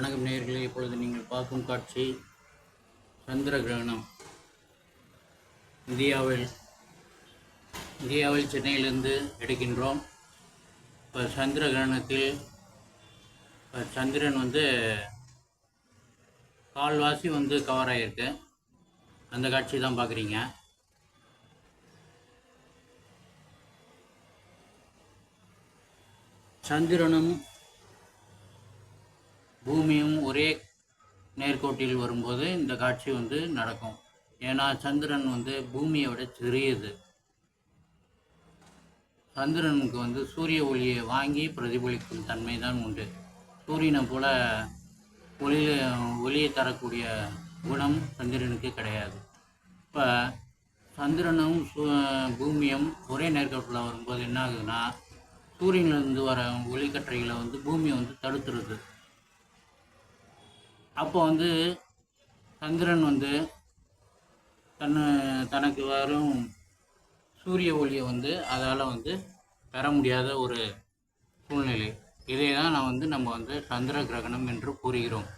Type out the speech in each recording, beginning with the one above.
வணக்கம் நேயர்களே இப்பொழுது நீங்கள் பார்க்கும் காட்சி சந்திர கிரகணம். இந்தியாவில் இந்தியாவில் சென்னையிலிருந்து எடுக்கின்றோம். இப்போ சந்திர கிரகணத்தில் இப்போ சந்திரன் வந்து கால்வாசி வந்து கவர் ஆகிருக்கு அந்த காட்சி தான் பார்க்குறீங்க. சந்திரனும் பூமியும் ஒரே நேர்கோட்டில் வரும்போது இந்த காட்சி வந்து நடக்கும். ஏன்னா சந்திரன் வந்து பூமியை விட சிறியது. சந்திரனுக்கு வந்து சூரிய ஒளியை வாங்கி பிரதிபலிக்கும் தன்மை தான் உண்டு. சூரியனை போல ஒளி ஒளியை தரக்கூடிய குணம் சந்திரனுக்கு கிடையாது. இப்போ சந்திரனும் பூமியும் ஒரே நேர்கோட்டில் வரும்போது என்ன ஆகுதுன்னா சூரியன்லேருந்து வர ஒளிக்கற்றைகளை வந்து பூமியை வந்து தடுத்துருது. அப்போ வந்து சந்திரன் வந்து தன்னு தனக்கு வரும் சூரிய ஒளியை வந்து அதால் வந்து பெற முடியாத ஒரு சூழ்நிலை. இதை தான் நான் வந்து நம்ம வந்து சந்திர கிரகணம் என்று கூறுகிறோம்.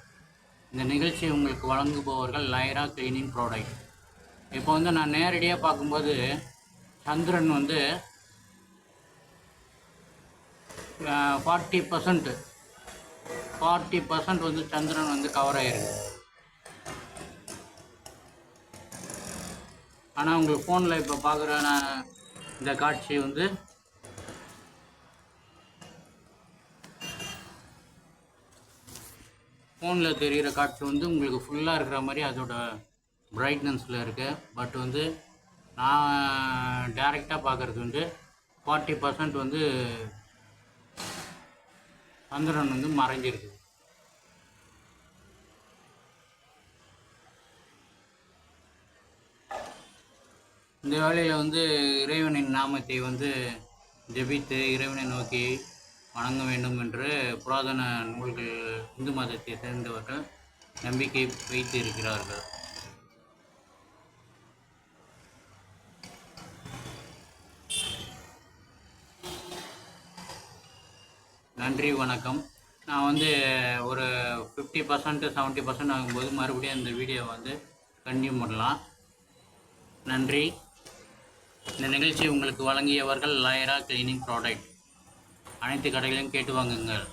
இந்த நிகழ்ச்சியை உங்களுக்கு வழங்குபவர்கள் லைரா கிளீனிங் ப்ராடக்ட். இப்போ வந்து நான் நேரடியாக பார்க்கும்போது சந்திரன் வந்து ஃபார்ட்டி பர்சன்ட்டு ஃபார்ட்டி பர்சன்ட் வந்து சந்திரன் வந்து கவர் ஆயிருக்கு. ஆனால் உங்களுக்கு ஃபோனில் இப்போ பார்க்குற நான் இந்த காட்சி வந்து ஃபோனில் தெரிகிற காட்சி வந்து உங்களுக்கு ஃபுல்லாக இருக்கிற மாதிரி அதோட பிரைட்னஸில் இருக்குது பட் வந்து நான் டைரெக்டாக பார்க்குறது வந்து ஃபார்ட்டி பர்சன்ட் வந்து சந்திரன் வந்து மறைஞ்சிருக்கு இந்த வேலையில் வந்து இறைவனின் நாமத்தை வந்து ஜெபித்து இறைவனை நோக்கி வணங்க வேண்டும் என்று புராதன நூல்கள் இந்து மதத்தை சேர்ந்தவர்கள் நம்பிக்கை வைத்து இருக்கிறார்கள் நன்றி வணக்கம். நான் வந்து ஒரு ஃபிஃப்டி பர்சன்ட் செவன்ட்டி பர்சன்ட் ஆகும்போது மறுபடியும் அந்த வீடியோவை வந்து கண்டினியூ பண்ணலாம். நன்றி. இந்த நிகழ்ச்சி உங்களுக்கு வழங்கியவர்கள் லாயரா கிளீனிங் ப்ராடக்ட் அனைத்து கடைகளையும் கேட்டு வாங்குங்கள்.